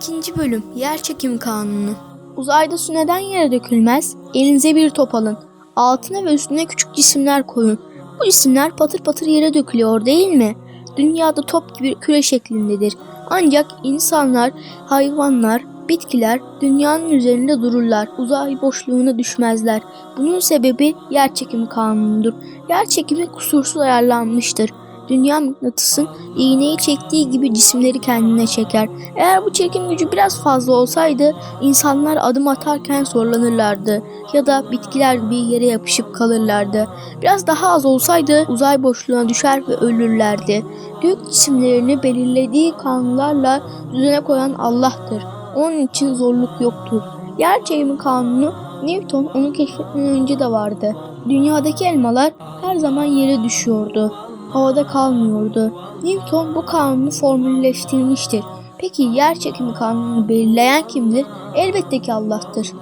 İkinci bölüm Yer çekimi kanunu. Uzayda su neden yere dökülmez? Elinize bir top alın. Altına ve üstüne küçük cisimler koyun. Bu cisimler patır patır yere dökülüyor değil mi? Dünyada top gibi küre şeklindedir. Ancak insanlar, hayvanlar, bitkiler dünyanın üzerinde dururlar. Uzay boşluğuna düşmezler. Bunun sebebi yer çekimi kanunudur. Yer çekimi kusursuz ayarlanmıştır. Dünya mıknatısın iğneyi çektiği gibi cisimleri kendine çeker. Eğer bu çekim gücü biraz fazla olsaydı insanlar adım atarken zorlanırlardı ya da bitkiler bir yere yapışıp kalırlardı. Biraz daha az olsaydı uzay boşluğuna düşer ve ölürlerdi. Gök cisimlerini belirlediği kanunlarla düzene koyan Allah'tır. Onun için zorluk yoktur. Yer çekimi kanunu Newton onu keşfetmeden önce de vardı. Dünyadaki elmalar her zaman yere düşüyordu. Havada kalmıyordu. Newton bu kanunu formülleştirmiştir. Peki yer çekimi kanununu belirleyen kimdir? Elbette ki Allah'tır.